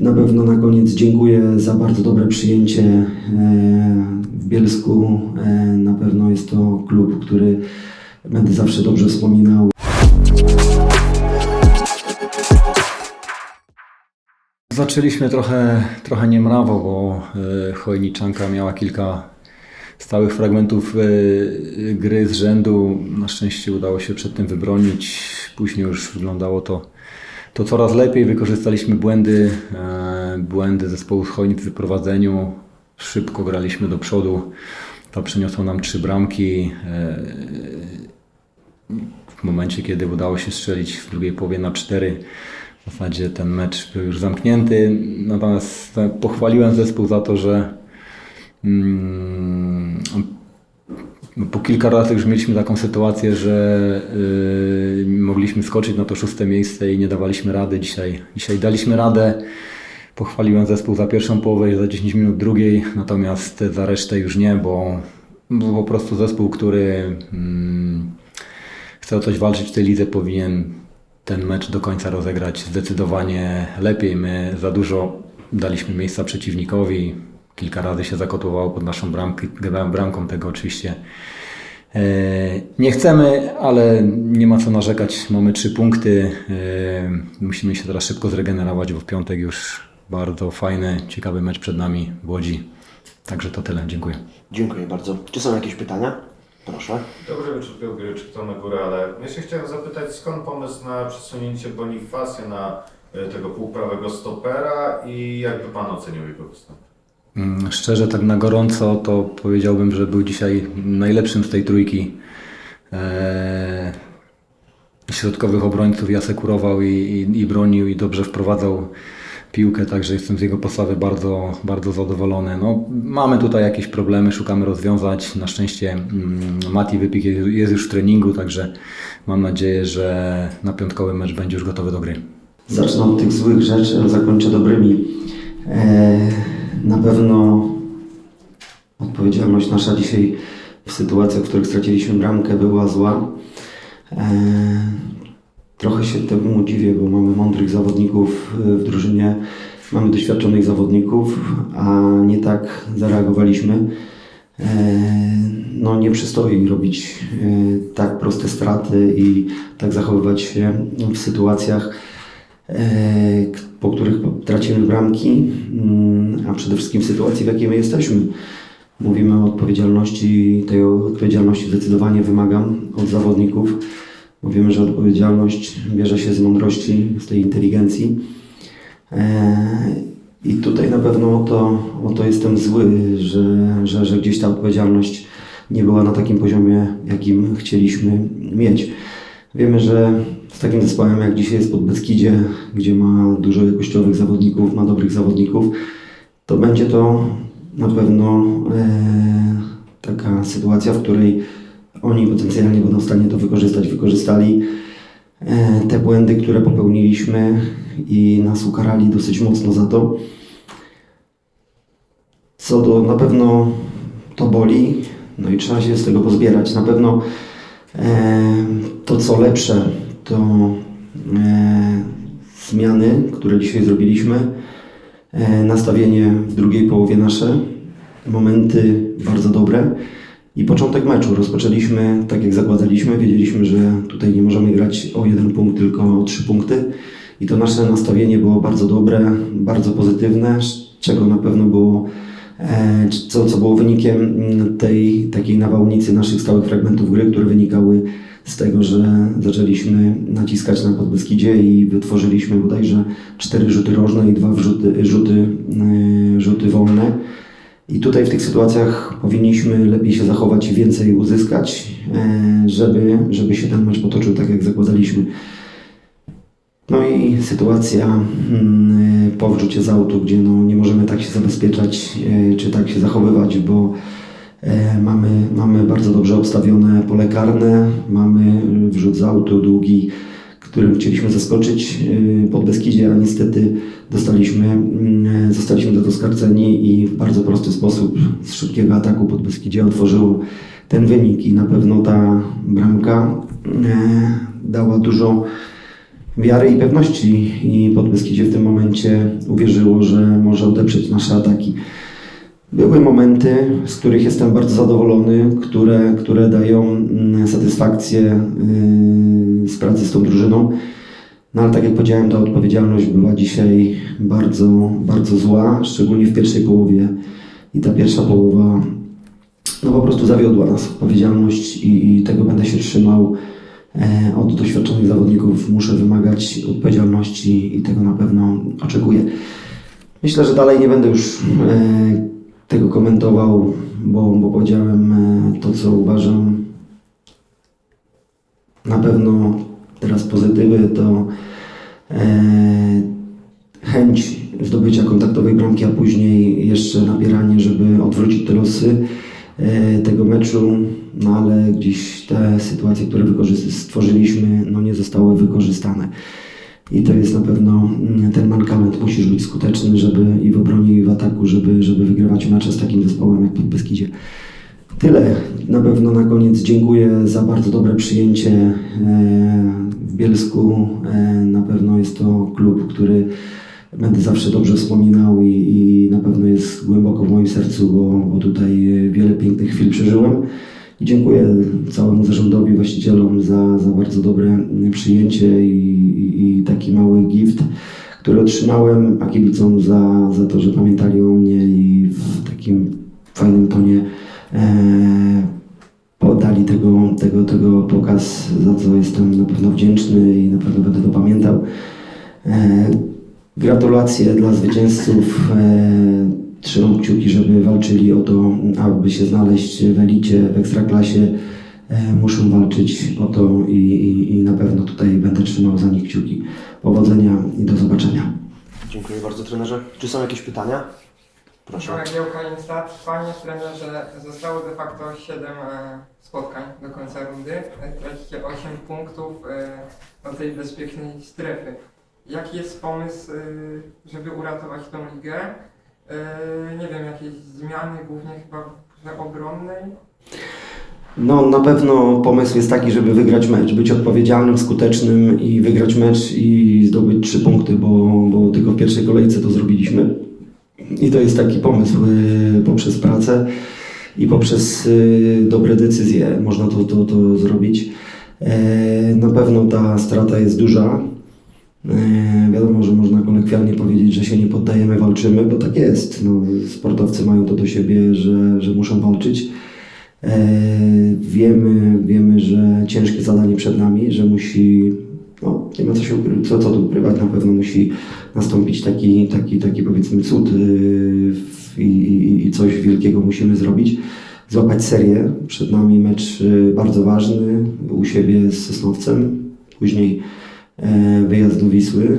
Na pewno na koniec dziękuję za bardzo dobre przyjęcie e, w Bielsku. E, Na pewno jest to klub, który będę zawsze dobrze wspominał. Zaczęliśmy trochę, trochę niemrawo, bo e, Chojniczanka miała kilka stałych fragmentów gry z rzędu. Na szczęście udało się przed tym wybronić. Później już wyglądało to, to coraz lepiej. Wykorzystaliśmy błędy, e, błędy zespołu z w wyprowadzeniu. Szybko graliśmy do przodu. To przyniosło nam trzy bramki. E, w momencie, kiedy udało się strzelić w drugiej połowie na cztery, w zasadzie ten mecz był już zamknięty. Natomiast e, pochwaliłem zespół za to, że mm, po kilka razy już mieliśmy taką sytuację, że y, mogliśmy skoczyć na to szóste miejsce i nie dawaliśmy rady. Dzisiaj, dzisiaj daliśmy radę. Pochwaliłem zespół za pierwszą połowę i za 10 minut drugiej, natomiast za resztę już nie, bo, bo po prostu zespół, który mm, chce o coś walczyć w tej lidze, powinien ten mecz do końca rozegrać zdecydowanie lepiej. My za dużo daliśmy miejsca przeciwnikowi. Kilka razy się zakotłowało pod naszą bramkę, bramką. Tego oczywiście e, nie chcemy, ale nie ma co narzekać. Mamy trzy punkty. E, Musimy się teraz szybko zregenerować, bo w piątek już bardzo fajny, ciekawy mecz przed nami w Łodzi. Także to tyle. Dziękuję. Dziękuję bardzo. Czy są jakieś pytania? Proszę. Dobrze wiem, czy pił gry, czy kto na górę, ale ja się chciałem zapytać, skąd pomysł na przesunięcie Bonifacia na e, tego półprawego stopera i jakby Pan ocenił jego występ? Mm, Szczerze, tak na gorąco, to powiedziałbym, że był dzisiaj najlepszym z tej trójki eee, środkowych obrońców. Ja sekurował i, i, i bronił i dobrze wprowadzał piłkę, także jestem z jego postawy bardzo, bardzo zadowolony. No, mamy tutaj jakieś problemy, szukamy rozwiązać. Na szczęście mm, Mati Wypik jest, już w treningu, także mam nadzieję, że na piątkowy mecz będzie już gotowy do gry. Zacznę od tych złych rzeczy, a zakończę dobrymi. E, na pewno odpowiedzialność nasza dzisiaj w sytuacjach, w których straciliśmy bramkę, była zła. E, trochę się temu dziwię, bo mamy mądrych zawodników e, w drużynie, mamy doświadczonych zawodników, a nie tak zareagowaliśmy. E, no nie przystoi robić tak proste straty i tak zachowywać się w sytuacjach, po których tracimy bramki, mm, a przede wszystkim w sytuacji, w jakiej my jesteśmy. Mówimy o odpowiedzialności, tej odpowiedzialności zdecydowanie wymagam od zawodników. Mówimy, że odpowiedzialność bierze się z mądrości, z tej inteligencji. E, I tutaj na pewno o to, o to jestem zły, że, że, że gdzieś ta odpowiedzialność nie była na takim poziomie, jakim chcieliśmy mieć. Wiemy, że z takim zespołem jak dzisiaj jest pod Beskidzie, gdzie ma dużo jakościowych zawodników, ma dobrych zawodników, to będzie to na pewno e, taka sytuacja, w której oni potencjalnie będą w stanie to wykorzystać, wykorzystali e, te błędy, które popełniliśmy i nas ukarali dosyć mocno za to. Co do na pewno to boli, no i trzeba się z tego pozbierać. Na pewno to co lepsze, to e, zmiany, które dzisiaj zrobiliśmy, e, nastawienie w drugiej połowie nasze, momenty bardzo dobre. I początek meczu. Rozpoczęliśmy tak jak zakładaliśmy, wiedzieliśmy, że tutaj nie możemy grać o jeden punkt, tylko o trzy punkty. I to nasze nastawienie było bardzo dobre, bardzo pozytywne, z czego na pewno było e, co, co było wynikiem mm, tej takiej nawałnicy naszych stałych fragmentów gry, które wynikały z tego, że zaczęliśmy naciskać na Podbeskidzie i wytworzyliśmy bodajże cztery rzuty rożne i dwa wrzuty, rzuty, e, rzuty wolne. I tutaj w tych sytuacjach powinniśmy lepiej się zachować i więcej uzyskać, e, żeby, żeby się ten mecz potoczył tak, jak zakładaliśmy. No i sytuacja mm, po wrzucie z autu, gdzie no, nie możemy tak się zabezpieczać, e, czy tak się zachowywać, bo e, mamy, mamy bardzo dobrze obstawione pole karne, mamy wrzut z autu długi, którym chcieliśmy zaskoczyć pod Beskidzie, a niestety dostaliśmy, zostaliśmy za to skarceni i w bardzo prosty sposób z szybkiego ataku pod Beskidzie otworzył ten wynik i na pewno ta bramka dała dużo wiary i pewności i Podbeskidzie w tym momencie uwierzyło, że może odeprzeć nasze ataki. Były momenty, z których jestem bardzo zadowolony, które, które dają mm, satysfakcję yy, z pracy z tą drużyną. No ale tak jak powiedziałem, ta odpowiedzialność była dzisiaj bardzo, bardzo zła, szczególnie w pierwszej połowie. I ta pierwsza połowa no po prostu zawiodła nas odpowiedzialność i, i tego będę się trzymał. E, od doświadczonych zawodników muszę wymagać odpowiedzialności i tego na pewno oczekuję. Myślę, że dalej nie będę już e, tego komentował, bo, bo powiedziałem e, to, co uważam. Na pewno teraz pozytywy to chęć zdobycia kontaktowej bramki, a później jeszcze nabieranie, żeby odwrócić te losy tego meczu, no ale gdzieś te sytuacje, które stworzyliśmy, no nie zostały wykorzystane. I to jest na pewno mm, ten mankament. Musisz być skuteczny, żeby i w obronie, i w ataku, żeby, żeby wygrywać mecze z takim zespołem jak Podbeskidzie. Tyle. Na pewno na koniec dziękuję za bardzo dobre przyjęcie e, w Bielsku. E, Na pewno jest to klub, który będę zawsze dobrze wspominał i, i na pewno jest głęboko w moim sercu, bo, bo tutaj wiele pięknych chwil przeżyłem. Dziękuję całemu zarządowi, właścicielom za, za bardzo dobre przyjęcie i, i, taki mały gift, który otrzymałem, a kibicom za, za to, że pamiętali o mnie i w takim fajnym tonie e, podali tego, tego, tego pokaz, za co jestem na pewno wdzięczny i na pewno będę to pamiętał. E, gratulacje dla zwycięzców. E, trzymam kciuki, żeby walczyli o to, aby się znaleźć w elicie, w ekstraklasie. E, muszą walczyć o to i, i, i na pewno tutaj będę trzymał za nich kciuki. Powodzenia i do zobaczenia. Dziękuję bardzo trenerze. Czy są jakieś pytania? Proszę. Instat. Panie trenerze, zostało de facto 7 e, spotkań do końca rundy. E, Tracicie 8 punktów e, do tej bezpiecznej strefy. Jaki jest pomysł, e, żeby uratować tą ligę? E, Nie wiem, jakieś zmiany, głównie chyba w obronnej? No, na pewno pomysł jest taki, żeby wygrać mecz, być odpowiedzialnym, skutecznym i wygrać mecz i zdobyć trzy punkty, bo, bo tylko w pierwszej kolejce to zrobiliśmy. I to jest taki pomysł y, poprzez pracę i poprzez y, dobre decyzje można to, to, to zrobić. Na pewno ta strata jest duża. E, Wiadomo, że można kolokwialnie powiedzieć, że się nie poddajemy, walczymy, bo tak jest. No, sportowcy mają to do siebie, że, że muszą walczyć. E, Wiemy, wiemy, że ciężkie zadanie przed nami, że musi, no nie ma co się co, co tu ukrywać, na pewno musi nastąpić taki, taki, taki powiedzmy cud w- i, i, i coś wielkiego musimy zrobić. Złapać serię. Przed nami mecz bardzo ważny u siebie z Sosnowcem, później e, wyjazd do Wisły.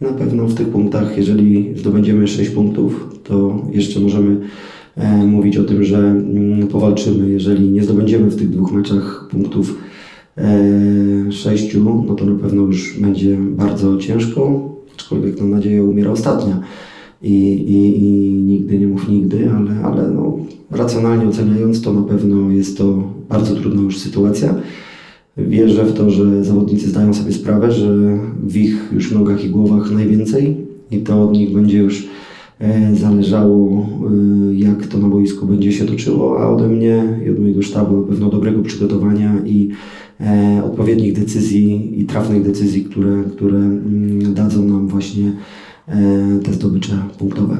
Na pewno w tych punktach, jeżeli zdobędziemy 6 punktów, to jeszcze możemy e, mówić o tym, że mm, powalczymy. Jeżeli nie zdobędziemy w tych dwóch meczach punktów e, sześciu, no to na pewno już będzie bardzo ciężko, aczkolwiek no, nadzieja umiera ostatnia. I, i, I nigdy nie mów nigdy, ale, ale no, racjonalnie oceniając to na pewno jest to bardzo trudna już sytuacja. Wierzę w to, że zawodnicy zdają sobie sprawę, że w ich już nogach i głowach najwięcej i to od nich będzie już e, zależało, e, jak to na boisku będzie się toczyło, a ode mnie i od mojego sztabu pewno dobrego przygotowania i e, odpowiednich decyzji i trafnych decyzji, które, które mm, dadzą nam właśnie te zdobycze punktowe.